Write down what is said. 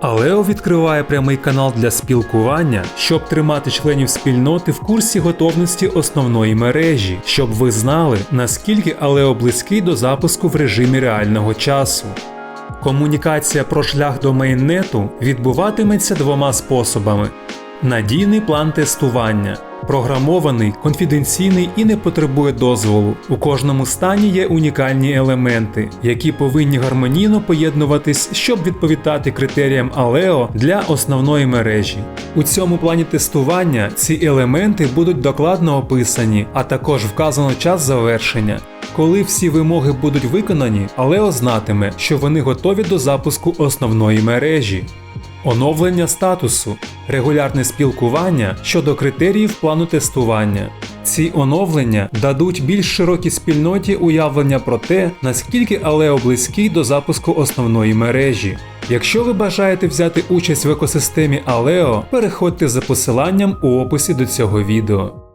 Алео відкриває прямий канал для спілкування, щоб тримати членів спільноти в курсі готовності основної мережі, щоб ви знали, наскільки Алео близький до запуску в режимі реального часу. Комунікація про шлях до мейннету відбуватиметься двома способами: надійний план тестування. Програмований, конфіденційний і не потребує дозволу. У кожному стані є унікальні елементи, які повинні гармонійно поєднуватись, щоб відповідати критеріям Алео для основної мережі. У цьому плані тестування ці елементи будуть докладно описані, а також вказано час завершення. Коли всі вимоги будуть виконані, Алео знатиме, що вони готові до запуску основної мережі. Оновлення статусу, регулярне спілкування щодо критеріїв плану тестування. Ці оновлення дадуть більш широкій спільноті уявлення про те, наскільки Алео близький до запуску основної мережі. Якщо ви бажаєте взяти участь в екосистемі Алео, переходьте за посиланням у описі до цього відео.